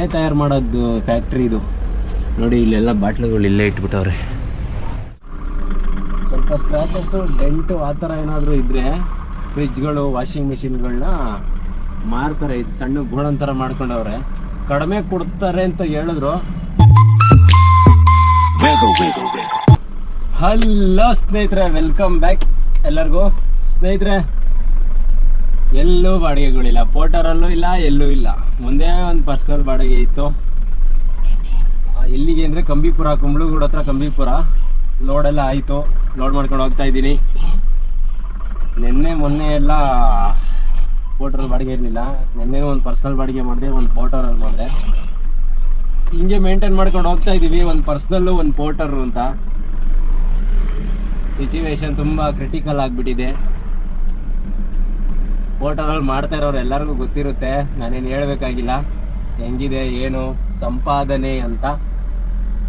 ಎಣ್ಣೆ ತಯಾರು ಮಾಡೋದು ಫ್ಯಾಕ್ಟ್ರಿ ಇದು. ನೋಡಿ ಇಲ್ಲೆಲ್ಲ ಬಾಟ್ಲುಗಳು ಇಲ್ಲೇ ಇಟ್ಬಿಟ್ಟವ್ರೆ. ಸ್ವಲ್ಪ ಸ್ಕ್ರಾಚಸ್ಸು ಡೆಂಟು ಆ ಥರ ಏನಾದರೂ ಇದ್ದರೆ ಫ್ರಿಜ್ಗಳು ವಾಷಿಂಗ್ ಮಿಷಿನ್ಗಳನ್ನ ಮಾರ್ತಾರೆ. ಇದು ಸಣ್ಣ ಗೋಡನ್ ಥರ ಮಾಡ್ಕೊಂಡವ್ರೆ. ಕಡಿಮೆ ಕೊಡ್ತಾರೆ ಅಂತ ಹೇಳಿದ್ರು. ಹಲೋ ಸ್ನೇಹಿತರೆ ವೆಲ್ಕಮ್ ಬ್ಯಾಕ್ ಎಲ್ಲರಿಗೂ. ಸ್ನೇಹಿತರೆ ಎಲ್ಲೂ ಬಾಡಿಗೆಗಳಿಲ್ಲ. ಪೋಟರಲ್ಲೂ ಇಲ್ಲ, ಎಲ್ಲೂ ಇಲ್ಲ. ಮುಂದೆ ಒಂದು ಪರ್ಸನಲ್ ಬಾಡಿಗೆ ಇತ್ತು. ಎಲ್ಲಿಗೆ ಅಂದರೆ ಕಂಬಿಪುರ, ಕುಂಬಳಗೂಡ ಹತ್ರ ಕಂಬಿಪುರ. ಲೋಡೆಲ್ಲ ಆಯಿತು. ಲೋಡ್ ಮಾಡ್ಕೊಂಡು ಹೋಗ್ತಾ ಇದ್ದೀನಿ. ನಿನ್ನೆ, ಮೊನ್ನೆ ಎಲ್ಲ ಪೋಟರಲ್ಲಿ ಬಾಡಿಗೆ ಇರಲಿಲ್ಲ. ನಿನ್ನೆ ಒಂದು ಪರ್ಸನಲ್ ಬಾಡಿಗೆ ಮಾಡಿದೆ, ಒಂದು ಪೋಟರಲ್ಲಿ ಮಾಡಿದೆ. ಹಿಂಗೆ ಮೇಂಟೈನ್ ಮಾಡ್ಕೊಂಡು ಹೋಗ್ತಾ ಇದ್ದೀವಿ. ಒಂದು ಪರ್ಸ್ನಲ್ಲು ಒಂದು ಪೋಟರು ಅಂತ. ಸಿಚುವೇಶನ್ ತುಂಬ ಕ್ರಿಟಿಕಲ್ ಆಗಿಬಿಟ್ಟಿದೆ. ಪೋರ್ಟರಲ್ಲಿ ಮಾಡ್ತಾ ಇರೋರು ಎಲ್ಲರಿಗೂ ಗೊತ್ತಿರುತ್ತೆ, ನಾನೇನು ಹೇಳಬೇಕಾಗಿಲ್ಲ. ಹೆಂಗಿದೆ, ಏನು, ಸಂಪಾದನೆ ಅಂತ.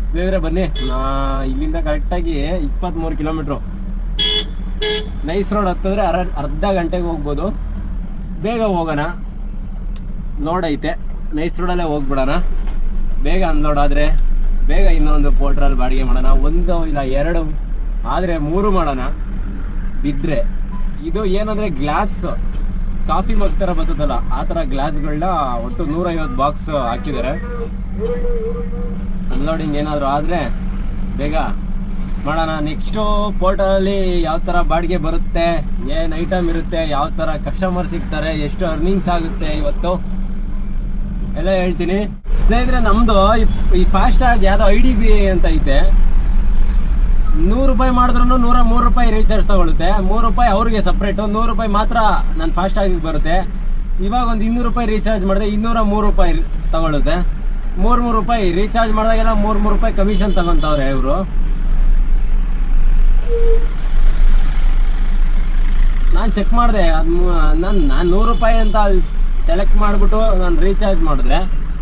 ಸ್ನೇಹಿತರೆ, ಬನ್ನಿ. ನಾ ಇಲ್ಲಿಂದ ಕರೆಕ್ಟಾಗಿ ಇಪ್ಪತ್ತ್ಮೂರು ಕಿಲೋಮೀಟ್ರು ನೈಸ್ ರೋಡ್ ಹತ್ತಿದ್ರೆ ಅರ, ಅರ್ಧ ಗಂಟೆಗೆ ಹೋಗ್ಬೋದು. ಬೇಗ ಹೋಗೋಣ. ಲೋಡ್ ಐತೆ. ನೈಸ್ ರೋಡಲ್ಲೇ ಹೋಗ್ಬಿಡೋಣ. ಬೇಗ ಅನ್ಲೋಡ್ ಆದರೆ, ಬೇಗ ಇನ್ನೊಂದು ಪೋರ್ಟ್ರಲ್ಲಿ ಬಾಡಿಗೆ ಮಾಡೋಣ. ಒಂದು ಇಲ್ಲ ಎರಡು, ಆದರೆ ಮೂರು ಮಾಡೋಣ. ಬಿದ್ದರೆ ಇದು ಏನಂದರೆ ಗ್ಲಾಸ್ ಕಾಫಿ ಮಗ್ ಥರ ಬರ್ತದಲ್ಲ, ಆ ಥರ ಗ್ಲಾಸ್ಗಳನ್ನ ಒಟ್ಟು ನೂರೈವತ್ತು ಬಾಕ್ಸ್ ಹಾಕಿದ್ದಾರೆ. ಅನ್ಲೋಡಿಂಗ್ ಏನಾದರೂ ಆದರೆ ಬೇಗ ಮಾಡೋಣ. ನೆಕ್ಸ್ಟು ಪೋರ್ಟಲ್ಲಿ ಯಾವ ಥರ ಬಾಡಿಗೆ ಬರುತ್ತೆ, ಏನು ಐಟಮ್ ಇರುತ್ತೆ, ಯಾವ ಥರ ಕಸ್ಟಮರ್ ಸಿಗ್ತಾರೆ, ಎಷ್ಟು ಅರ್ನಿಂಗ್ಸ್ ಆಗುತ್ತೆ ಇವತ್ತು? ಎಲ್ಲ ಹೇಳ್ತೀನಿ. ಸ್ನೇಹಿತರೆ ನಮ್ಮದು ಈ ಫಾಸ್ಟಾಗಿ ಯಾವುದೋ ಐ ಡಿ ಬಿ ಅಂತ ಐತೆ. ನೂರು ರೂಪಾಯಿ ಮಾಡಿದ್ರು ನೂರ ಮೂರು ರೂಪಾಯಿ ರೀಚಾರ್ಜ್ ತಗೊಳುತ್ತೆ. ಮೂರು ರೂಪಾಯಿ ಅವ್ರಿಗೆ ಸಪ್ರೇಟು ನೂರು ರೂಪಾಯಿ ಮಾತ್ರ ನಾನು ಫಾಸ್ಟಾಗಿ ಬರುತ್ತೆ. ಇವಾಗ ಒಂದು ಇನ್ನೂರು ರೂಪಾಯಿ ರೀಚಾರ್ಜ್ ಮಾಡಿದೆ ಇನ್ನೂರ ಮೂರು ರೂಪಾಯಿ ತಗೊಳುತ್ತೆ. ಮೂರು ಮೂರು ರೂಪಾಯಿ ರೀಚಾರ್ಜ್ ಮಾಡಿದಾಗೆಲ್ಲ ಮೂರು ಮೂರು ರೂಪಾಯಿ ಕಮಿಷನ್ ತಗೊಂತವ್ರೆ ಇವರು. ನಾನು ಚೆಕ್ ಮಾಡಿದೆ. ಅದು ನಾನು ನಾನು ನೂರು ರೂಪಾಯಿ ಅಂತ ಅಲ್ಲಿ ಸೆಲೆಕ್ಟ್ ಮಾಡಿಬಿಟ್ಟು ನಾನು ರೀಚಾರ್ಜ್ ಮಾಡಿದ್ರೆ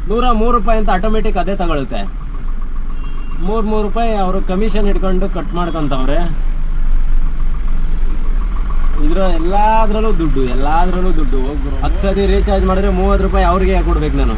ನೂರ ಮೂರು ರೂಪಾಯಿ ಅಂತ ಆಟೋಮೆಟಿಕ್ ಅದೇ ತಗೊಳುತ್ತೆ. ಮೂರು ಮೂರು ರೂಪಾಯಿ ಅವರು ಕಮಿಷನ್ ಇಟ್ಕೊಂಡು ಕಟ್ ಮಾಡ್ಕೊಂತವ್ರೆ. ಇದ್ರ ಎಲ್ಲಾದ್ರಲ್ಲೂ ದುಡ್ಡು ಎಲ್ಲಾದ್ರಲ್ಲೂ ದುಡ್ಡು. ಹೋಗ್ರು ಹತ್ತು ಸತಿ ರೀಚಾರ್ಜ್ ಮಾಡಿದ್ರೆ ಮೂವತ್ತು ರೂಪಾಯಿ ಅವ್ರಿಗೆ ಕೊಡ್ಬೇಕು ನಾನು.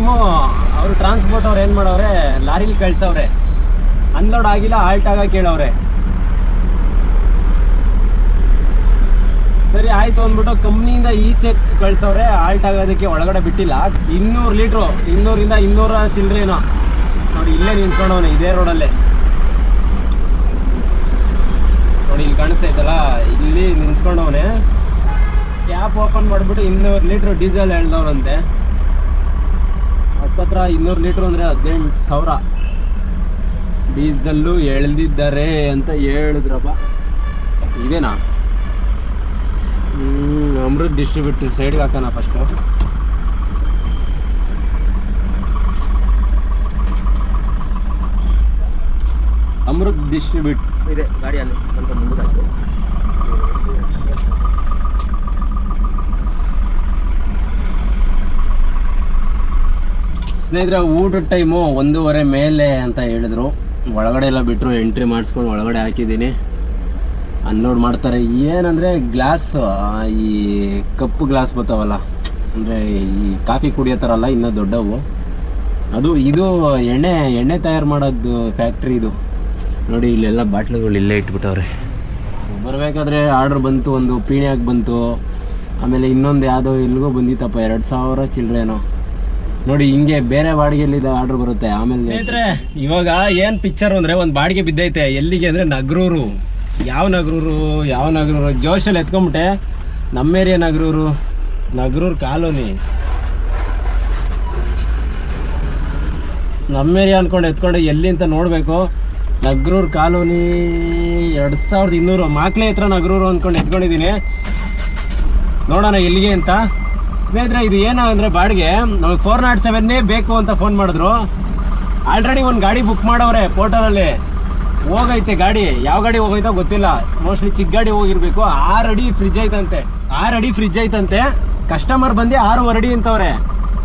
ಟೈಮು ಅವರು ಟ್ರಾನ್ಸ್ಪೋರ್ಟ್ ಅವ್ರು ಏನು ಮಾಡವ್ರೆ? ಲಾರಿಲಿ ಕಳ್ಸವ್ರೆ. ಅನ್ಲೋಡ್ ಆಗಿಲ್ಲ ಆಲ್ಟ್ ಆಗ ಕೇಳವ್ರೆ. ಸರಿ, ಆಯಿತು ಅಂದ್ಬಿಟ್ಟು ಕಂಪ್ನಿಯಿಂದ ಈಚೆ ಕಳ್ಸವ್ರೆ ಆಲ್ಟ್ ಆಗೋದಕ್ಕೆ ಒಳಗಡೆ ಬಿಟ್ಟಿಲ್ಲ. ಇನ್ನೂರು ಲೀಟ್ರು, ಇನ್ನೂರಿಂದ ಇನ್ನೂರ ಚಿಲ್ಲರೇನೋ ನೋಡಿ, ಇಲ್ಲೇ ನಿಲ್ಸ್ಕೊಂಡವನು, ಇದೇ ರೋಡಲ್ಲೇ ನೋಡಿ, ಇಲ್ಲಿ ಕಾಣಿಸ್ತಾ ಇಲ್ಲಿ ನಿಲ್ಸ್ಕೊಂಡವನೇ. ಕ್ಯಾಪ್ ಓಪನ್ ಮಾಡಿಬಿಟ್ಟು ಇನ್ನೂರು ಲೀಟ್ರ್ ಡೀಸೆಲ್ ಹೇಳ್ದವ್ರಂತೆ ಹತ್ತತ್ರ ಇನ್ನೂರು ಲೀಟ್ರ್ ಅಂದರೆ ಹದಿನೆಂಟು ಸಾವಿರ. ಡೀಸಲ್ಲು ಎಳೆದಿದ್ದಾರೆ ಅಂತ ಹೇಳಿದ್ರಪ್ಪ. ಇದೇನಾ? ಅಮೃತ್ ಡಿಸ್ಟ್ರಿಬ್ಯೂಟ್ ಸೈಡ್ಗೆ ಹಾಕೋಣ ಫಸ್ಟು ಅಮೃತ್ ಡಿಸ್ಟ್ರಿಬ್ಯೂಟ್ ಇದೆ, ಗಾಡಿಯಲ್ಲಿ ಸ್ವಲ್ಪ ಮುಂದಕ್ಕೆ ಸ್ನೇಹಿತರೆ, ಊಟದ ಟೈಮು ಒಂದೂವರೆ ಮೇಲೆ ಅಂತ ಹೇಳಿದ್ರು. ಒಳಗಡೆ ಎಲ್ಲ ಬಿಟ್ಟರು ಎಂಟ್ರಿ ಮಾಡಿಸ್ಕೊಂಡು ಒಳಗಡೆ ಹಾಕಿದ್ದೀನಿ. ಅನ್ಲೋಡ್ ಮಾಡ್ತಾರೆ. ಏನಂದರೆ ಗ್ಲಾಸ್ ಈ ಕಪ್ಪು ಗ್ಲಾಸ್ ಬರ್ತಾವಲ್ಲ ಅಂದರೆ ಈ ಕಾಫಿ ಕುಡಿಯೋ ಥರ ಅಲ್ಲ, ಇನ್ನೂ ದೊಡ್ಡವು. ಅದು, ಇದು ಎಣ್ಣೆ ಎಣ್ಣೆ ತಯಾರು ಮಾಡೋದು ಫ್ಯಾಕ್ಟ್ರಿ ಇದು. ನೋಡಿ, ಇಲ್ಲೆಲ್ಲ ಬಾಟ್ಲುಗಳು ಇಲ್ಲೇ ಇಟ್ಬಿಟ್ಟವ್ರೆ. ಬರಬೇಕಾದ್ರೆ ಆರ್ಡ್ರ್ ಬಂತು, ಒಂದು ಪೀಣಿಯಾಗಿ ಬಂತು. ಆಮೇಲೆ ಇನ್ನೊಂದು ಯಾವುದೋ ಎಲ್ಲಿಗೋ ಬಂದಿತ್ತಪ್ಪ, ಎರಡು ಸಾವಿರ ಚಿಲ್ಲರೇನೋ ನೋಡಿ, ಹಿಂಗೆ ಬೇರೆ ಬಾಡಿಗೆಯಲ್ಲಿ ಆರ್ಡರ್ ಬರುತ್ತೆ, ಆಮೇಲೆ ಸ್ನೇಹಿತರೆ, ಇವಾಗ ಏನು ಪಿಕ್ಚರ್ ಅಂದರೆ ಒಂದು ಬಾಡಿಗೆ ಬಿದ್ದೈತೆ. ಎಲ್ಲಿಗೆ ಅಂದರೆ ನಗರೂರು. ಯಾವ ನಗರೂರು ಯಾವ ನಗರೂರು? ಜೋಶಲ್ಲಿ ಎತ್ಕೊಂಬಿಟ್ಟೆ ನಮ್ಮ ಏರಿಯಾ ನಗರೂರು. ನಗರೂರು ಕಾಲೋನಿ. ನಮ್ಮ ಏರಿಯಾ ಅನ್ಕೊಂಡು ಎತ್ಕೊಂಡು ಎಲ್ಲಿ ಅಂತ ನೋಡಬೇಕು. ನಗರೂರು ಕಾಲೋನಿ ಎರಡು ಸಾವಿರದ ಇನ್ನೂರು. ಮಾಕ್ಲೆ ಹತ್ರ ನಗರೂರು ಅಂದ್ಕೊಂಡು ಎತ್ಕೊಂಡಿದ್ದೀನಿ. ನೋಡೋಣ ಎಲ್ಲಿಗೆ ಅಂತ. ಸ್ನೇಹಿತರೆ, ಇದು ಏನು ಅಂದರೆ ಬಾಡಿಗೆ. ನಮಗೆ ಫೋರ್ ನಾಟ್ ಸೆವೆನ್ನೇ ಬೇಕು ಅಂತ ಫೋನ್ ಮಾಡಿದ್ರು. ಆಲ್ರೆಡಿ ಒಂದು ಗಾಡಿ ಬುಕ್ ಮಾಡವ್ರೆ ಪೋರ್ಟಲಲ್ಲಿ ಹೋಗೈತೆ ಗಾಡಿ. ಯಾವ ಗಾಡಿ ಹೋಗೈತೋ ಗೊತ್ತಿಲ್ಲ. ಮೋಸ್ಟ್ಲಿ ಚಿಕ್ಕ ಗಾಡಿ ಹೋಗಿರ್ಬೇಕು. ಆರು ಅಡಿ ಫ್ರಿಜ್ ಐತಂತೆ. ಆರು ಅಡಿ ಫ್ರಿಜ್ ಐತಂತೆ. ಕಸ್ಟಮರ್ ಬಂದು ಆರು ಅಡಿ ಅಂತವ್ರೆ.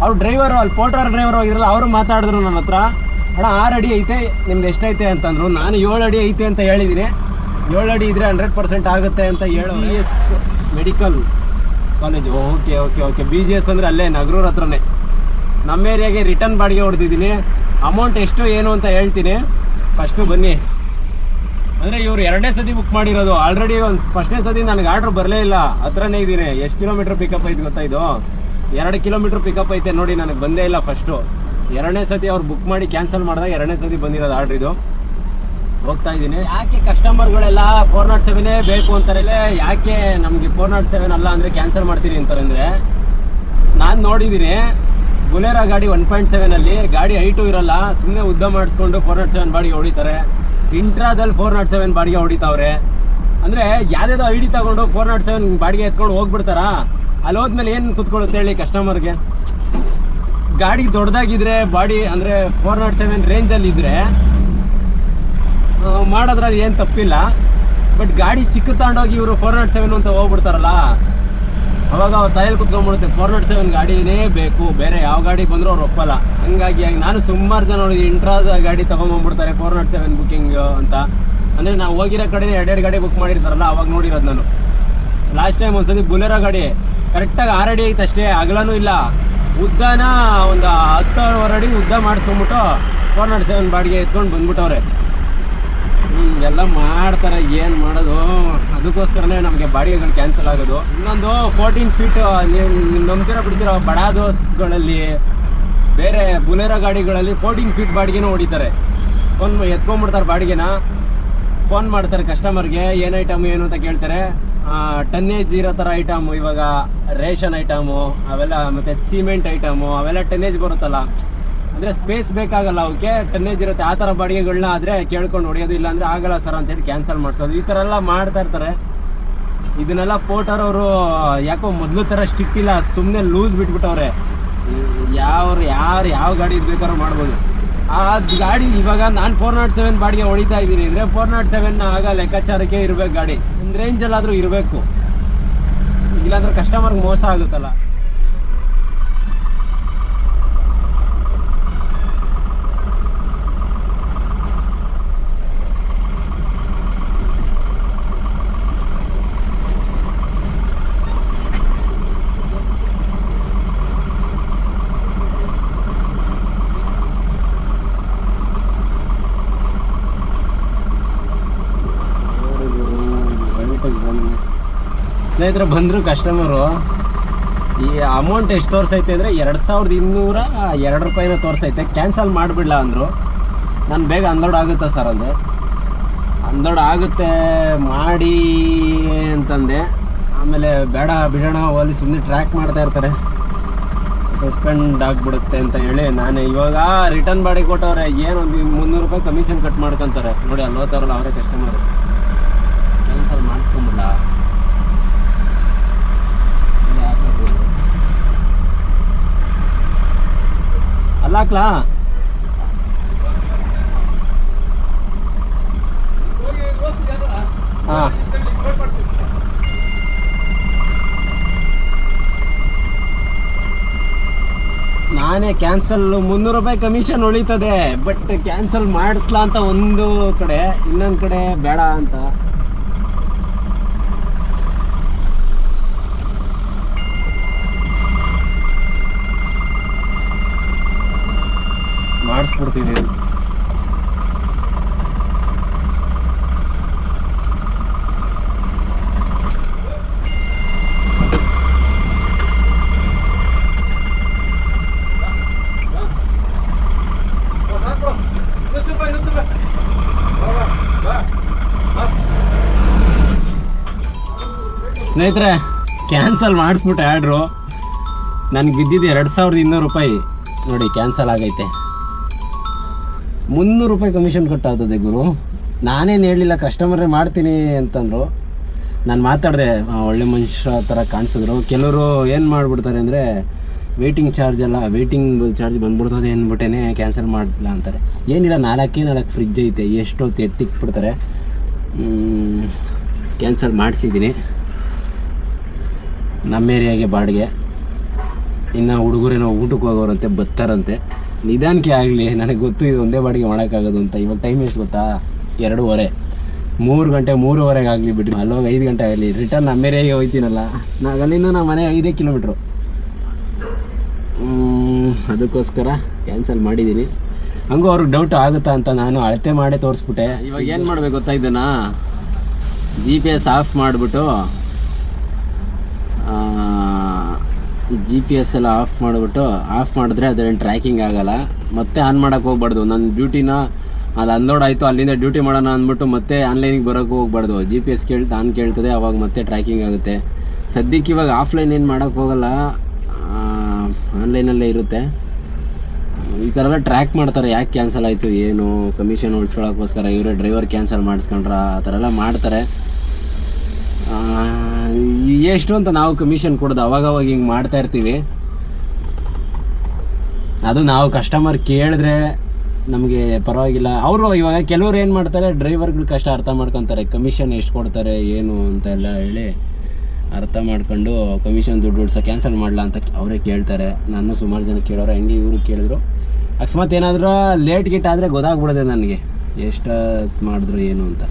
ಅವ್ರು ಡ್ರೈವರು ಅಲ್ಲಿ ಪೋರ್ಟರ್ ಡ್ರೈವರ್ ಹೋಗಿರಲ್ಲ ಅವರು ಮಾತಾಡಿದ್ರು ನನ್ನ ಹತ್ರ. ಅಣ್ಣ, ಆರು ಅಡಿ ಐತೆ. ನಿಮ್ದು ಎಷ್ಟೈತೆ? ಅಂತಂದರು. ನಾನು ಏಳು ಅಡಿ ಐತೆ ಅಂತ ಹೇಳಿದ್ದೀನಿ ಏಳು ಅಡಿ ಇದ್ರೆ ಹಂಡ್ರೆಡ್ ಪರ್ಸೆಂಟ್ ಆಗುತ್ತೆ ಅಂತ ಹೇಳಿ yes medical college okay okay okay B G S ಅಂದರೆ ಅಲ್ಲೇ, ನಗರೂರ್ ಹತ್ರನೇ. ನಮ್ಮ ಏರಿಯಾಗೆ ರಿಟರ್ನ್ ಬಾಡಿಗೆ ಹೊಡೆದಿದ್ದೀನಿ. ಅಮೌಂಟ್ ಎಷ್ಟು, ಏನು ಅಂತ ಹೇಳ್ತೀನಿ. ಫಸ್ಟು ಬನ್ನಿ. ಅಂದರೆ ಇವರು ಎರಡನೇ ಸತಿ ಬುಕ್ ಮಾಡಿರೋದು. ಆಲ್ರೆಡಿ ಒಂದು ಫಸ್ಟ್ನೇ ಸತಿ ನನಗೆ ಆರ್ಡ್ರ್ ಬರಲೇ ಇಲ್ಲ. ಹತ್ರನೇ ಇದ್ದೀನಿ. ಎಷ್ಟು ಕಿಲೋಮೀಟ್ರ್ ಪಿಕಪ್ ಐತೆ ಗೊತ್ತಾ ಇದು? ಎರಡು ಕಿಲೋಮೀಟ್ರ್ ಪಿಕಪ್ ಐತೆ ನೋಡಿ, ನನಗೆ ಬಂದೇ ಇಲ್ಲ ಫಸ್ಟು ಎರಡನೇ ಸತಿ ಅವ್ರು ಬುಕ್ ಮಾಡಿ ಕ್ಯಾನ್ಸಲ್ ಮಾಡಿದಾಗ ಎರಡನೇ ಸತಿ ಬಂದಿರೋದು ಆರ್ಡ್ರ್ ಇದು. ಹೋಗ್ತಾ ಇದ್ದೀನಿ. ಯಾಕೆ ಕಸ್ಟಮರ್ಗಳೆಲ್ಲ ಫೋರ್ ನಾಟ್ ಸೆವೆನೇ ಬೇಕು ಅಂತಾರೆ? ಯಾಕೆ ನಮಗೆ ಫೋರ್ ನಾಟ್ ಸೆವೆನ್ ಅಲ್ಲ ಅಂದರೆ ಕ್ಯಾನ್ಸಲ್ ಮಾಡ್ತೀರಿ ಅಂತಾರೆ ಅಂದರೆ, ನಾನು ನೋಡಿದ್ದೀನಿ ಗುಲೇರ ಗಾಡಿ ಒನ್ ಪಾಯಿಂಟ್ ಸೆವೆನಲ್ಲಿ ಗಾಡಿ ಹೈಟು ಇರಲ್ಲ ಸುಮ್ಮನೆ ಉದ್ದ ಮಾಡಿಸ್ಕೊಂಡು ಫೋರ್ ನಾಟ್ ಸೆವೆನ್ ಬಾಡಿಗೆ ಹೊಡಿತಾರೆ. ಇಂಟ್ರಾದಲ್ಲಿ ಫೋರ್ ನಾಟ್ ಸೆವೆನ್ ಬಾಡಿಗೆ ಹೊಡಿತಾವ್ರೆ. ಅಂದರೆ ಯಾವುದೇದೋ ಐ ಡಿ ತಗೊಂಡು ಫೋರ್ ನಾಟ್ ಸೆವೆನ್ ಬಾಡಿಗೆ ಎತ್ಕೊಂಡು ಹೋಗ್ಬಿಡ್ತಾರಾ? ಅಲ್ಲಿ ಹೋದ್ಮೇಲೆ ಏನು ಕುತ್ಕೊಳ್ಳುತ್ತೆ ಹೇಳಿ ಕಸ್ಟಮರ್ಗೆ ಗಾಡಿ ದೊಡ್ಡದಾಗಿದ್ರೆ ಬಾಡಿ ಅಂದರೆ ಫೋರ್ ನಾಟ್ ಸೆವೆನ್ ರೇಂಜಲ್ಲಿ ಇದ್ದರೆ ಮಾಡೋದ್ರಲ್ಲಿ ಏನು ತಪ್ಪಿಲ್ಲ. ಬಟ್ ಗಾಡಿ ಚಿಕ್ಕ ತಗೊಂಡೋಗಿ ಇವರು ಫೋರ್ ನಾಟ್ ಸೆವೆನ್ ಅಂತ ಹೋಗ್ಬಿಡ್ತಾರಲ್ಲ, ಅವಾಗ ಅವ್ರು ತಲೆಯಲ್ಲಿ ಕುತ್ಕೊಂಡ್ಬಿಡುತ್ತೆ. ಫೋರ್ ನಾಟ್ ಸೆವೆನ್ ಗಾಡಿನೇ ಬೇಕು, ಬೇರೆ ಯಾವ ಗಾಡಿ ಬಂದರೂ ಅವ್ರು ಒಪ್ಪಲ್ಲ. ಹಂಗಾಗಿ ನಾನು ಸುಮಾರು ಜನ ನೋಡಿ ಇಂಟ್ರಾದ ಗಾಡಿ ತೊಗೊಂಬಂದ್ಬಿಡ್ತಾರೆ ಫೋರ್ ನಾಟ್ ಸೆವೆನ್ ಬುಕ್ಕಿಂಗ್ ಅಂತ. ಅಂದರೆ ನಾವು ಹೋಗಿರೋ ಕಡೆ ಎರಡೆರಡು ಗಾಡಿ ಬುಕ್ ಮಾಡಿರ್ತಾರಲ್ಲ, ಅವಾಗ ನೋಡಿರೋದು ನಾನು. ಲಾಸ್ಟ್ ಟೈಮ್ ಒಂದ್ಸತಿ ಬುಲೆರೋ ಗಾಡಿ ಕರೆಕ್ಟಾಗಿ ಆರು ಅಡಿ ಐತೆ ಅಷ್ಟೇ, ಅಗಲನೂ ಇಲ್ಲ. ಉದ್ದನ ಒಂದು ಹತ್ತು ಅಡಿ ಉದ್ದ ಮಾಡಿಸ್ಕೊಂಬಿಟ್ಟು ಫೋರ್ ನಾಟ್ ಸೆವೆನ್ ಬಾಡಿಗೆ ಎತ್ಕೊಂಡು ಬಂದ್ಬಿಟ್ಟವ್ರೆ. ಎಲ್ಲ ಮಾಡ್ತಾರೆ, ಏನು ಮಾಡೋದು? ಅದಕ್ಕೋಸ್ಕರನೇ ನಮಗೆ ಬಾಡಿಗೆಗಳು ಕ್ಯಾನ್ಸಲ್ ಆಗೋದು. ಇನ್ನೊಂದು ಫೋರ್ಟೀನ್ ಫೀಟ್ ನಂಬ್ತಿರೋ ಬಿಡ್ತಿರೋ? ಬಡ ದೋಸ್ತ್ಗಳಲ್ಲಿ, ಬೇರೆ ಬುಲೆರೋ ಗಾಡಿಗಳಲ್ಲಿ ಫೋರ್ಟೀನ್ ಫೀಟ್ ಬಾಡಿಗೆನೂ ಹೊಡಿತಾರೆ. ಫೋನ್ ಎತ್ಕೊಂಡ್ಬಿಡ್ತಾರೆ ಬಾಡಿಗೆನ. ಫೋನ್ ಮಾಡ್ತಾರೆ ಕಸ್ಟಮರ್ಗೆ ಏನು ಐಟಮ್ ಏನು ಅಂತ ಕೇಳ್ತಾರೆ. ಟನ್ನೇಜ್ ಇರೋ ಥರ ಐಟಮು ಇವಾಗ ರೇಷನ್ ಐಟಮು ಅವೆಲ್ಲ ಮತ್ತು ಸಿಮೆಂಟ್ ಐಟಮು ಅವೆಲ್ಲ ಟನ್ನೇಜ್ ಬರುತ್ತಲ್ಲ. ಅಂದರೆ ಸ್ಪೇಸ್ ಬೇಕಾಗಲ್ಲ ಅವಕ್ಕೆ ಟನ್ನೇಜ್ ಇರುತ್ತೆ. ಆ ಥರ ಬಾಡಿಗೆಗಳನ್ನ ಆದರೆ ಕೇಳ್ಕೊಂಡು ಹೊಡೆಯೋದು. ಇಲ್ಲ ಅಂದರೆ ಆಗಲ್ಲ ಸರ್ ಅಂತೇಳಿ ಕ್ಯಾನ್ಸಲ್ ಮಾಡಿಸೋದು. ಈ ಥರ ಎಲ್ಲ ಮಾಡ್ತಾ ಇರ್ತಾರೆ. ಇದನ್ನೆಲ್ಲ ಪೋಟರ್ ಅವರು, ಯಾಕೋ ಮೊದಲು ಥರ ಸ್ಟಿಕ್ ಇಲ್ಲ. ಸುಮ್ಮನೆ ಲೂಸ್ ಬಿಟ್ಬಿಟ್ಟವ್ರೆ. ಯಾವ್ರು, ಯಾರು ಯಾವ ಗಾಡಿ ಬೇಕಾದ್ರೂ ಮಾಡ್ಬೋದು. ಆ ಗಾಡಿ ಇವಾಗ ನಾನು ಫೋರ್ ನಾಟ್ ಸೆವೆನ್ ಬಾಡಿಗೆ ಹೊಡಿತಾ ಇದ್ದೀನಿ ಅಂದರೆ ಫೋರ್ ನಾಟ್ ಸೆವೆನ್ ಆಗ ಲೆಕ್ಕಾಚಾರಕ್ಕೆ ಇರಬೇಕು ಗಾಡಿ. ಒಂದು ರೇಂಜಲ್ಲಾದರೂ ಇರಬೇಕು. ಇಲ್ಲಾಂದ್ರೆ ಕಸ್ಟಮರ್ಗೆ ಮೋಸ ಆಗುತ್ತಲ್ಲ. ಸ್ನೇಹಿತರೆ ಬಂದರು ಕಸ್ಟಮರು ಈ ಅಮೌಂಟ್ ಎಷ್ಟು ತೋರಿಸೈತೆ ಅಂದರೆ ಎರಡು ಸಾವಿರದ ಇನ್ನೂರ ಎರಡು ರೂಪಾಯಿನ ತೋರಿಸೈತೆ. ಕ್ಯಾನ್ಸಲ್ ಮಾಡಿಬಿಡ್ಲ ಅಂದರು. ನಾನು ಬೇಗ ಅನ್ಲೋಡ್ ಆಗುತ್ತಾ ಸರ್ ಅಂದೆ. ಅನ್ಲೋಡ್ ಆಗುತ್ತೆ ಮಾಡಿ ಅಂತಂದೆ. ಆಮೇಲೆ ಬೇಡ, ಬಿಡೋಣ ಅಲ್ಲಿ ಸುಮ್ಮನೆ ಟ್ರ್ಯಾಕ್ ಮಾಡ್ತಾ ಇರ್ತಾರೆ. ಸಸ್ಪೆಂಡ್ ಆಗಿಬಿಡುತ್ತೆ ಅಂತ ಹೇಳಿ ನಾನು ಇವಾಗ ರಿಟರ್ನ್ ಬಾಡಿ ಕೊಟ್ಟವ್ರೆ, ಏನು ಒಂದು ಮುನ್ನೂರು ರೂಪಾಯಿ ಕಮಿಷನ್ ಕಟ್ ಮಾಡ್ಕೊತಾರೆ. ನೋಡಿ, ಅಲ್ವತ್ತಾರಲ್ಲ, ಅವರೇ ಕಸ್ಟಮರ್ ಕ್ಯಾನ್ಸಲ್ ಮಾಡಿಸ್ಕೊಂಬಿಡ್ಲ ಅಲ್ಲಾಕ್ಲಾ ಹಾಂ. ನಾನೇ ಕ್ಯಾನ್ಸಲ್ ಮುನ್ನೂರು ರೂಪಾಯಿ ಕಮಿಷನ್ ಉಳಿತದೆ ಬಟ್ ಕ್ಯಾನ್ಸಲ್ ಮಾಡಿಸ್ಲಾ ಅಂತ ಒಂದು ಕಡೆ ಇನ್ನೊಂದು ಕಡೆ ಬೇಡ ಅಂತ. ಸ್ನೇಹಿತರೆ ಕ್ಯಾನ್ಸಲ್ ಮಾಡಿಸ್ಬಿಟ್ಟೆ ಆರ್ಡ್ರು. ನನಗೆ ಬಿದ್ದಿದ್ದು ಎರಡು ಸಾವಿರದ ಇನ್ನೂರು ರೂಪಾಯಿ. ನೋಡಿ ಕ್ಯಾನ್ಸಲ್ ಆಗೈತೆ. ಮುನ್ನೂರು ರೂಪಾಯಿ ಕಮಿಷನ್ ಕೊಟ್ಟಾಗ್ತದೆ ಗುರು. ನಾನೇನು ಹೇಳಿಲ್ಲ ಕಸ್ಟಮರೇ ಮಾಡ್ತೀನಿ ಅಂತಂದರು. ನಾನು ಮಾತಾಡಿದೆ ಒಳ್ಳೆ ಮನುಷ್ಯರ ಥರ ಕಾಣಿಸಿದ್ರು. ಕೆಲವರು ಏನು ಮಾಡಿಬಿಡ್ತಾರೆ ಅಂದರೆ ವೇಟಿಂಗ್ ಚಾರ್ಜ್ ಎಲ್ಲ ವೇಟಿಂಗ್ ಚಾರ್ಜ್ ಬಂದ್ಬಿಡ್ತದೆ ಅಂದ್ಬಿಟ್ಟೇ ಕ್ಯಾನ್ಸಲ್ ಮಾಡಿಲ್ಲ ಅಂತಾರೆ. ಏನಿಲ್ಲ, ನಾಲ್ಕೇ ನಾಲ್ಕು ಫ್ರಿಜ್ ಐತೆ ಎಷ್ಟೊತ್ತು ಎತ್ತಿಕ್ಬಿಡ್ತಾರೆ ಕ್ಯಾನ್ಸಲ್ ಮಾಡಿಸಿದ್ದೀನಿ. ನಮ್ಮ ಏರಿಯಾಗೆ ಬಾಡಿಗೆ. ಇನ್ನು ಹುಡುಗರೇನೋ ಊಟಕ್ಕೆ ಹೋಗೋರಂತೆ, ಬರ್ತಾರಂತೆ. ನಿಧಾನಕ್ಕೆ ಆಗಲಿ, ನನಗೆ ಗೊತ್ತು ಇದು ಒಂದೇ ಬಾಡಿಗೆ ಮಾಡೋಕ್ಕಾಗೋದು ಅಂತ. ಇವಾಗ ಟೈಮ್ ಎಷ್ಟು ಗೊತ್ತಾ? ಎರಡೂವರೆ. ಮೂರು ಗಂಟೆ, ಮೂರುವರೆಗೆ ಆಗಲಿ ಬಿಡ್ರಿ. ಅಲ್ಲೋಗಿ ಐದು ಗಂಟೆ ಆಗಲಿ. ರಿಟರ್ನ್ ನಮ್ಮ ಏರಿಯಾಗೆ ಹೋಗ್ತೀನಲ್ಲ ನಾನು ಅಲ್ಲಿಂದ ನಮ್ಮ ಮನೆ ಐದೇ ಕಿಲೋಮೀಟ್ರು ಅದಕ್ಕೋಸ್ಕರ ಕ್ಯಾನ್ಸಲ್ ಮಾಡಿದ್ದೀನಿ ಹಂಗೂ ಅವ್ರಿಗೆ ಡೌಟ್ ಆಗುತ್ತಾ ಅಂತ ನಾನು ಅಳತೆ ಮಾಡೇ ತೋರಿಸ್ಬಿಟ್ಟೆ. ಇವಾಗ ಏನು ಮಾಡಬೇಕು ಗೊತ್ತಾ ಜಿ ಪಿ ಎಸ್ ಆಫ್ ಮಾಡಿಬಿಟ್ಟು ಜಿ ಪಿ ಎಸ್ ಎಲ್ಲ ಆಫ್ ಮಾಡಿಬಿಟ್ಟು ಆಫ್ ಮಾಡಿದ್ರೆ ಅದರಲ್ಲಿ ಟ್ರ್ಯಾಕಿಂಗ್ ಆಗೋಲ್ಲ. ಮತ್ತೆ ಆನ್ ಮಾಡೋಕ್ಕೆ ಹೋಗ್ಬಾರ್ದು. ನನ್ನ ಡ್ಯೂಟಿನ ಅದು ಅನ್ಲೋಡ್ ಆಯಿತು, ಅಲ್ಲಿಂದ ಡ್ಯೂಟಿ ಮಾಡೋಣ ಅಂದ್ಬಿಟ್ಟು ಮತ್ತೆ ಆನ್ಲೈನಿಗೆ ಬರೋಕ್ಕೆ ಹೋಗ್ಬಾರ್ದು. ಜಿ ಪಿ ಎಸ್ ಕೇಳ್ತಾ ಆನ್ ಕೇಳ್ತದೆ, ಅವಾಗ ಮತ್ತೆ ಟ್ರ್ಯಾಕಿಂಗ್ ಆಗುತ್ತೆ. ಸದ್ಯಕ್ಕೆ ಇವಾಗ ಆಫ್ಲೈನ್ ಏನು ಮಾಡೋಕ್ಕೆ ಹೋಗಲ್ಲ. ಆನ್ಲೈನಲ್ಲೇ ಇರುತ್ತೆ. ಈ ಥರ ಎಲ್ಲ ಟ್ರ್ಯಾಕ್ ಮಾಡ್ತಾರೆ, ಯಾಕೆ ಕ್ಯಾನ್ಸಲ್ ಆಯಿತು, ಏನು ಕಮಿಷನ್ ಉಳಿಸ್ಕೊಳ್ಳೋಕ್ಕೋಸ್ಕರ ಇವರೇ ಡ್ರೈವರ್ ಕ್ಯಾನ್ಸಲ್ ಮಾಡಿಸ್ಕೊಂಡ್ರ, ಆ ಥರ ಎಲ್ಲ ಮಾಡ್ತಾರೆ. ಎಷ್ಟು ಅಂತ ನಾವು ಕಮಿಷನ್ ಕೊಡೋದು ಅವಾಗ ಅವಾಗ ಹಿಂಗೆ ಮಾಡ್ತಾ ಇರ್ತೀವಿ. ಅದು ನಾವು ಕಸ್ಟಮರ್ ಕೇಳಿದ್ರೆ ನಮಗೆ ಪರವಾಗಿಲ್ಲ. ಅವರು ಇವಾಗ ಕೆಲವ್ರು ಏನು ಮಾಡ್ತಾರೆ ಡ್ರೈವರ್ಗಳು ಕಷ್ಟ ಅರ್ಥ ಮಾಡ್ಕೊತಾರೆ ಕಮಿಷನ್ ಎಷ್ಟು ಕೊಡ್ತಾರೆ, ಏನು ಅಂತ ಎಲ್ಲ ಹೇಳಿ ಅರ್ಥ ಮಾಡ್ಕೊಂಡು ಕಮಿಷನ್ ದುಡ್ಡು ಉಡ್ಸ ಕ್ಯಾನ್ಸಲ್ ಮಾಡಲ ಅಂತ ಅವರೇ ಕೇಳ್ತಾರೆ. ನಾನು ಸುಮಾರು ಜನ ಕೇಳೋರು, ಹೆಂಗೆ ಇವರು ಕೇಳಿದ್ರು. ಅಕಸ್ಮಾತ್ ಏನಾದರೂ ಲೇಟ್ ಗಿಟ್ ಆದರೆ ಗೊತ್ತಾಗ್ಬಿಡೋದೆ ನನಗೆ. ಎಷ್ಟು ಮಾಡಿದ್ರು ಏನು ಅಂತ.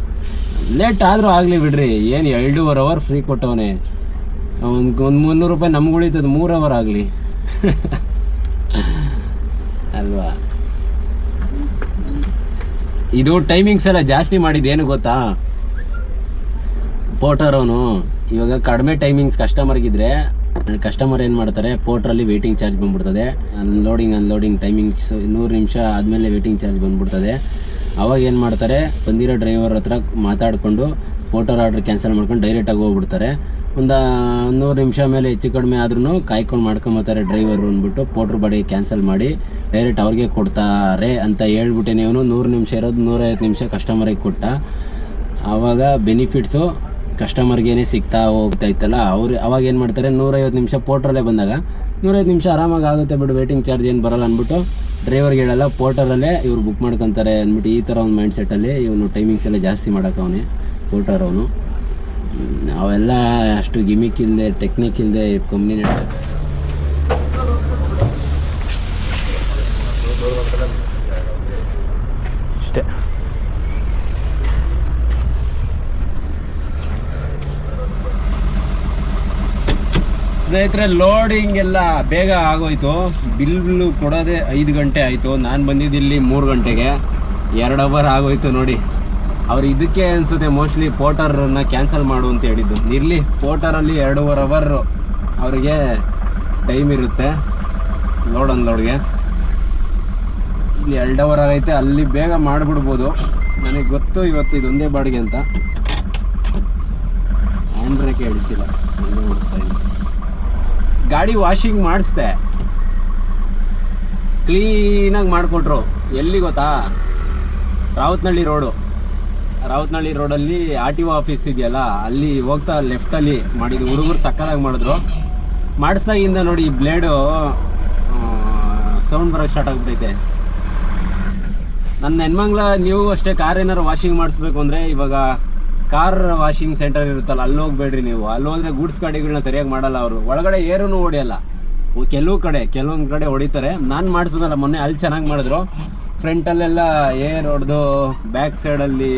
ಲೇಟ್ ಆದರೂ ಆಗಲಿ ಬಿಡ್ರಿ, ಏನು ಎರಡೂವರೆ ಅವರ್ ಫ್ರೀ ಕೊಟ್ಟವನೇ. ಒಂದು ಒಂದು ಮುನ್ನೂರು ರೂಪಾಯಿ ನಮ್ಗೆ ಉಳಿತದ, ಮೂರು ಅವರ್ ಆಗಲಿ. ಅಲ್ವಾ? ಇದು ಟೈಮಿಂಗ್ಸ್ ಎಲ್ಲ ಜಾಸ್ತಿ ಮಾಡಿದ್ದೇನು ಗೊತ್ತಾ? ಪೋಟರ್ ಅವನು. ಇವಾಗ ಕಡಿಮೆ ಟೈಮಿಂಗ್ಸ್ ಕಸ್ಟಮರ್ಗಿದ್ರೆ ಕಸ್ಟಮರ್ ಏನು ಮಾಡ್ತಾರೆ ಪೋರ್ಟ್ರಲ್ಲಿ ವೇಟಿಂಗ್ ಚಾರ್ಜ್ ಬಂದ್ಬಿಡ್ತದೆ. ಅನ್ಲೋಡಿಂಗ್ ಅನ್ಲೋಡಿಂಗ್ ಟೈಮಿಂಗ್ಸ್ ನೂರು ನಿಮಿಷ ಆದಮೇಲೆ ವೇಟಿಂಗ್ ಚಾರ್ಜ್ ಬಂದ್ಬಿಡ್ತದೆ. ಅವಾಗ ಏನು ಮಾಡ್ತಾರೆ, ಬಂದಿರೋ ಡ್ರೈವರ್ ಹತ್ರ ಮಾತಾಡಿಕೊಂಡು ಪೋಟರ್ ಆರ್ಡ್ರ್ ಕ್ಯಾನ್ಸಲ್ ಮಾಡ್ಕೊಂಡು ಡೈರೆಕ್ಟಾಗಿ ಹೋಗ್ಬಿಡ್ತಾರೆ. ಒಂದು ನೂರು ನಿಮಿಷ ಮೇಲೆ ಹೆಚ್ಚು ಕಡಿಮೆ ಆದ್ರೂ ಕಾಯ್ಕೊಂಡು ಮಾಡ್ಕೊಂಬತ್ತಾರೆ ಡ್ರೈವರು ಅಂದ್ಬಿಟ್ಟು ಪೋಟ್ರ್ ಬಾಡಿಗೆ ಕ್ಯಾನ್ಸಲ್ ಮಾಡಿ ಡೈರೆಕ್ಟ್ ಅವ್ರಿಗೆ ಕೊಡ್ತಾರೆ ಅಂತ ಹೇಳ್ಬಿಟ್ಟೆ ನೀವು ನೂರು ನಿಮಿಷ ಇರೋದು ನೂರೈವತ್ತು ನಿಮಿಷ ಕಸ್ಟಮರಿಗೆ ಕೊಟ್ಟ. ಆವಾಗ ಬೆನಿಫಿಟ್ಸು ಕಸ್ಟಮರ್ಗೇನೇ ಸಿಗ್ತಾ ಹೋಗ್ತಾ ಇತ್ತಲ್ಲ, ಅವ್ರು ಅವಾಗ ಏನು ಮಾಡ್ತಾರೆ, ನೂರೈವತ್ತು ನಿಮಿಷ ಪೋಟ್ರಲ್ಲೇ ಬಂದಾಗ, ನೂರೈವತ್ತು ನಿಮಿಷ ಆರಾಮಾಗಿ ಆಗುತ್ತೆ ಬಿಡು ವೇಟಿಂಗ್ ಚಾರ್ಜ್ ಏನು ಬರೋಲ್ಲ ಅಂದ್ಬಿಟ್ಟು ಡ್ರೈವರ್ಗೆ ಹೇಳಲ್ಲ ಪೋರ್ಟರಲ್ಲೇ ಇವ್ರು ಬುಕ್ ಮಾಡ್ಕೊತಾರೆ ಅಂದ್ಬಿಟ್ಟು ಈ ಥರ ಒಂದು ಮೈಂಡ್ ಸೆಟ್ಟಲ್ಲಿ ಇವನು ಟೈಮಿಂಗ್ಸ್ ಎಲ್ಲ ಜಾಸ್ತಿ ಮಾಡೋಕ್ಕವನೇ ಪೋರ್ಟರ್ ಅವನು. ಅವೆಲ್ಲ ಅಷ್ಟು ಗಿಮಿಕ್ ಇಲ್ಲದೆ ಟೆಕ್ನಿಕ್ ಇಲ್ಲದೆ ಕಂಪ್ನಿ ಸ್ನೇಹಿತರೆ ಲೋಡಿಂಗ್ ಎಲ್ಲ ಬೇಗ ಆಗೋಯ್ತು. ಬಿಲ್ ಕೊಡೋದೇ ಐದು ಗಂಟೆ ಆಯಿತು. ನಾನು ಬಂದಿದ್ದು ಇಲ್ಲಿ ಮೂರು ಗಂಟೆಗೆ. ಎರಡು ಅವರ್ ಆಗೋಯ್ತು ನೋಡಿ. ಅವ್ರು ಇದಕ್ಕೆ ಅನಿಸುತ್ತೆ ಮೋಸ್ಟ್ಲಿ ಪೋಟರನ್ನ ಕ್ಯಾನ್ಸಲ್ ಮಾಡು ಅಂತ ಹೇಳಿದ್ದು. ಇರಲಿ ಪೋಟರಲ್ಲಿ ಎರಡೂವರೆ ಅವರ್ ಅವರಿಗೆ ಟೈಮ್ ಇರುತ್ತೆ. ಲೋಡ್ ಅನ್ಲೋಡ್ಗೆ ಇಲ್ಲಿ ಎರಡು ಅವರ್ ಆಗೈತೆ. ಅಲ್ಲಿ ಬೇಗ ಮಾಡಿಬಿಡ್ಬೋದು. ನನಗೆ ಗೊತ್ತು ಇವತ್ತು ಇದೊಂದೇ ಬಾಡಿಗೆ ಅಂತ. ಹ್ಯಾಂಡ್ ಕೇಳಿಸಿಲ್ಲ. ಹಿಡಿಸಿಲ್ಲ ಹಂಗೆ ಓಡಿಸ್ತಾ ಇದ್ದೀನಿ. ಗಾಡಿ ವಾಷಿಂಗ್ ಮಾಡಿಸ್ದೆ. ಕ್ಲೀನಾಗಿ ಮಾಡಿಕೊಟ್ರು. ಎಲ್ಲಿ ಗೊತ್ತಾ? ರಾವತ್ನಹಳ್ಳಿ ರೋಡು. ರಾವತ್ನಹಳ್ಳಿ ರೋಡಲ್ಲಿ ಆರ್ ಟಿ ಒ ಆಫೀಸ್ ಇದೆಯಲ್ಲ, ಅಲ್ಲಿ ಹೋಗ್ತಾ ಲೆಫ್ಟಲ್ಲಿ ಮಾಡಿದ್ದು. ಹುಡುಗರು ಸಕ್ಕದಾಗಿ ಮಾಡಿದ್ರು. ಮಾಡಿಸ್ದಾಗಿಂದ ನೋಡಿ ಈ ಬ್ಲೇಡು ಸೌಂಡ್ ಬರೋಕ್ಕೆ ಸ್ಟಾರ್ಟ್ ಆಗ್ಬಿಟ್ಟೈತೆ ನನ್ನ ನೆನ್ಮಂಗ್ಲ ನೀವು ಅಷ್ಟೇ ಕಾರ್ ಏನಾರು ವಾಷಿಂಗ್ ಮಾಡಿಸ್ಬೇಕು ಅಂದರೆ ಇವಾಗ ಕಾರ್ ವಾಷಿಂಗ್ ಸೆಂಟರ್ ಇರುತ್ತಲ್ಲ, ಅಲ್ಲಿ ಹೋಗ್ಬೇಡ್ರಿ ನೀವು. ಅಲ್ಲಿ ಹೋದ್ರೆ ಗೂಡ್ಸ್ ಗಾಡಿಗಳನ್ನ ಸರಿಯಾಗಿ ಮಾಡಲ್ಲ ಅವರು. ಒಳಗಡೆ ಏರೂ ಹೊಡೆಯಲ್ಲ ಕೆಲವು ಕಡೆ, ಕೆಲವೊಂದು ಕಡೆ ಹೊಡಿತಾರೆ. ನಾನು ಮಾಡಿಸೋದಲ್ಲ, ಮೊನ್ನೆ ಅಲ್ಲಿ ಚೆನ್ನಾಗಿ ಮಾಡಿದ್ರು. ಫ್ರಂಟಲ್ಲೆಲ್ಲ ಏರ್ ಹೊಡೆದು ಬ್ಯಾಕ್ ಸೈಡಲ್ಲಿ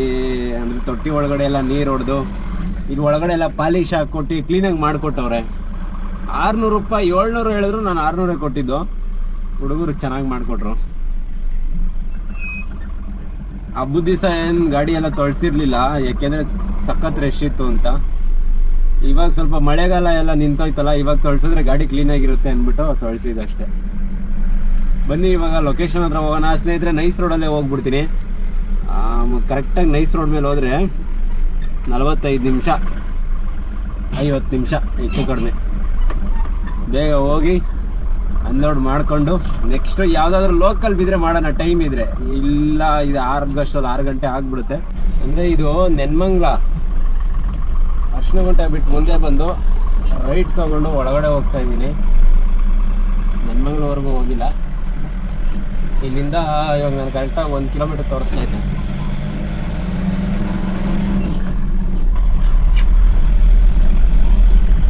ಅಂದರೆ ತೊಟ್ಟಿ ಒಳಗಡೆ ಎಲ್ಲ ನೀರು ಹೊಡೆದು ಇಲ್ಲಿ ಒಳಗಡೆ ಎಲ್ಲ ಪಾಲಿಶ್ ಹಾಕ್ಕೊಟ್ಟು ಕ್ಲೀನಾಗಿ ಮಾಡಿಕೊಟ್ಟವ್ರೆ. ಆರುನೂರು ರೂಪಾಯಿ, ಏಳ್ನೂರು ಹೇಳಿದ್ರು, ನಾನು ಆರುನೂರೇ ಕೊಟ್ಟಿದ್ದು. ಹುಡುಗರು ಚೆನ್ನಾಗಿ ಮಾಡಿಕೊಟ್ರು. ಹಬ್ಬದ ದಿವಸ ಏನು ಗಾಡಿ ಎಲ್ಲ ತೊಳ್ಸಿರ್ಲಿಲ್ಲ, ಯಾಕೆಂದ್ರೆ ಸಖತ್ ರಶ್ ಇತ್ತು ಅಂತ. ಇವಾಗ ಸ್ವಲ್ಪ ಮಳೆಗಾಲ ಎಲ್ಲ ನಿಂತೋಯ್ತಲ್ಲ, ಇವಾಗ ತೊಳ್ಸಿದ್ರೆ ಗಾಡಿ ಕ್ಲೀನ್ ಆಗಿರುತ್ತೆ ಅಂದ್ಬಿಟ್ಟು ತೊಳ್ಸಿದ್ದು ಅಷ್ಟೇ ಬನ್ನಿ, ಇವಾಗ ಲೊಕೇಶನ್ ಹತ್ರ ಹೋಗೋಣ. ಸ್ನೇಹಿತರೆ ನೈಸ್ ರೋಡಲ್ಲೇ ಹೋಗ್ಬಿಡ್ತೀನಿ. ಕರೆಕ್ಟಾಗಿ ನೈಸ್ ರೋಡ್ ಮೇಲೆ ಹೋದರೆ ನಲವತ್ತೈದು ನಿಮಿಷ, ಐವತ್ತು ನಿಮಿಷ, ಹೆಚ್ಚು ಕಡಿಮೆ. ಬೇಗ ಹೋಗಿ ಅನ್ಲೋಡ್ ಮಾಡಿಕೊಂಡು ನೆಕ್ಸ್ಟ್ ಯಾವುದಾದ್ರೂ ಲೋಕಲ್ ಬಿದ್ದರೆ ಮಾಡೋಣ ಟೈಮ್ ಇದ್ರೆ. ಇಲ್ಲ, ಇದು ಆರು ಗಷ್ಟಲ್ಲಿ ಆರು ಗಂಟೆ ಆಗಿಬಿಡುತ್ತೆ. ಅಂದರೆ ಇದು ನೆನ್ಮಂಗ್ಲ. ಅರ್ಶಿನಗುಂಟೆ ಬಿಟ್ಟು ಮುಂದೆ ಬಂದು ರೈಟ್ ತಗೊಂಡು ಒಳಗಡೆ ಹೋಗ್ತಾ ಇದ್ದೀನಿ. ನೆನ್ಮಂಗ್ಳವರೆಗೂ ಹೋಗಿಲ್ಲ. ಇಲ್ಲಿಂದ ಇವಾಗ ನಾನು ಕರೆಕ್ಟಾಗಿ ಒಂದು ಕಿಲೋಮೀಟರ್ ತೋರಿಸ್ತಾ ಇದ್ದೆ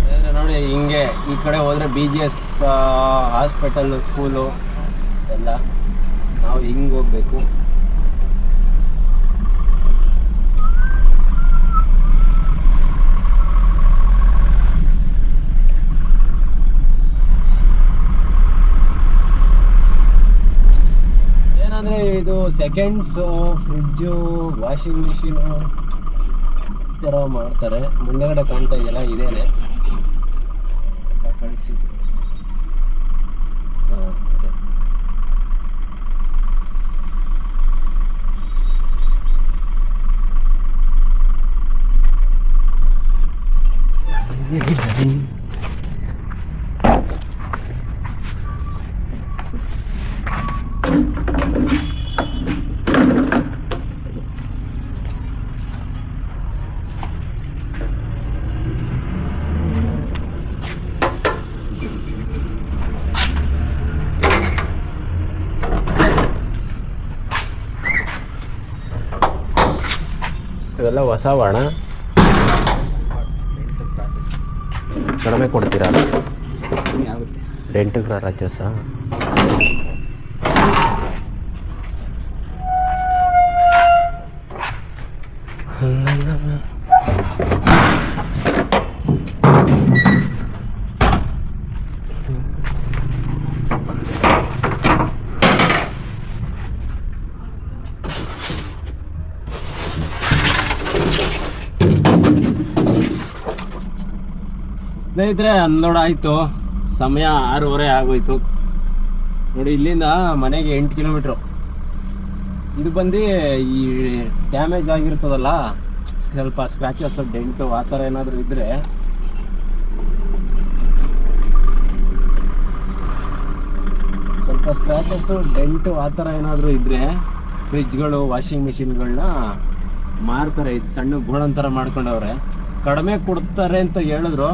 ಬೇರೆ ನೋಡಿ ಹಿಂಗೆ ಈ ಕಡೆ ಹೋದರೆ B G S hospital school ಎಲ್ಲ. ನಾವು ಹಿಂಗೆ ಹೋಗಬೇಕು. ಏನಂದರೆ ಇದು ಸೆಕೆಂಡ್ಸು ಫ್ರಿಡ್ಜು ವಾಷಿಂಗ್ ಮಿಷಿನು ಥರ ಮಾಡ್ತಾರೆ. ಮುಂದೆಗಡೆ ಕಾಣ್ತಾ ಇದೆಯಲ್ಲ, ಇದೇನೆ. see. sürpriz. ಇವೆಲ್ಲ ಹೊಸ ಬಾಣ ಕಡಿಮೆ ಕೊಡ್ತೀರಾ? ರೆಂಟಿಗೆ ರಜಸ ಸ್ನೇಹಿತರೆ ಹನ್ನೆರಡು ಆಯಿತು. ಸಮಯ ಆರೂವರೆ ಆಗೋಯ್ತು. ನೋಡಿ, ಇಲ್ಲಿಂದ ಮನೆಗೆ ಎಂಟು ಕಿಲೋಮೀಟ್ರು. ಇದು ಬಂದು ಈ ಡ್ಯಾಮೇಜ್ ಆಗಿರ್ತದಲ್ಲ, ಸ್ವಲ್ಪ ಸ್ಕ್ರಾಚಸ್ ಡೆಂಟು, ಆ ಥರ ಏನಾದರೂ ಇದ್ದರೆ ಸ್ವಲ್ಪ ಸ್ಕ್ರಾಚಸ್ಸು ಡೆಂಟು, ಆ ಥರ ಏನಾದರೂ ಇದ್ದರೆ ಫ್ರಿಜ್ಗಳು, ವಾಷಿಂಗ್ ಮಿಷಿನ್ಗಳನ್ನ ಮಾರ್ತಾರೆ. ಇದು ಸಣ್ಣ ಗೋಡನ್ ಥರ ಮಾಡ್ಕೊಂಡವ್ರೆ. ಕಡಿಮೆ ಕೊಡ್ತಾರೆ ಅಂತ ಹೇಳಿದ್ರು.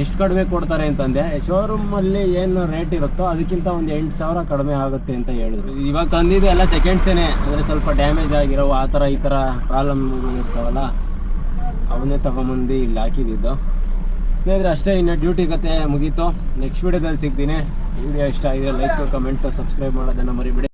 ಎಷ್ಟು ಕಡಿಮೆ ಕೊಡ್ತಾರೆ ಅಂತಂದೆ ಶೋರೂಮಲ್ಲಿ ಏನು ರೇಟ್ ಇರುತ್ತೋ ಅದಕ್ಕಿಂತ ಒಂದು ಎಂಟು ಸಾವಿರ ಕಡಿಮೆ ಆಗುತ್ತೆ ಅಂತ ಹೇಳಿದ್ರು. ಇವಾಗ ತಂದಿದ್ದು ಎಲ್ಲ ಸೆಕೆಂಡ್ಸೇನೆ ಅಂದರೆ ಸ್ವಲ್ಪ ಡ್ಯಾಮೇಜ್ ಆಗಿರೋ ಆ ಥರ ಈ ಥರ ಪ್ರಾಬ್ಲಮ್ ಇರ್ತಾವಲ್ಲ, ಅವನ್ನೇ ತಗೊಂಬಂದು ಇಲ್ಲಿ ಹಾಕಿದ್ದು ಸ್ನೇಹಿತರೆ, ಅಷ್ಟೇ ಇನ್ನು ಡ್ಯೂಟಿ ಕತೆ ಮುಗೀತು. ನೆಕ್ಸ್ಟ್ ವೀಡಿಯೋದಲ್ಲಿ ಸಿಗ್ತೀನಿ. ವಿಡಿಯೋ ಇಷ್ಟ ಆಗಿದೆ ಲೈಕ್ ಕಮೆಂಟು ಸಬ್ಸ್ಕ್ರೈಬ್ ಮಾಡೋದನ್ನು ಮರಿಬಿಡಿ.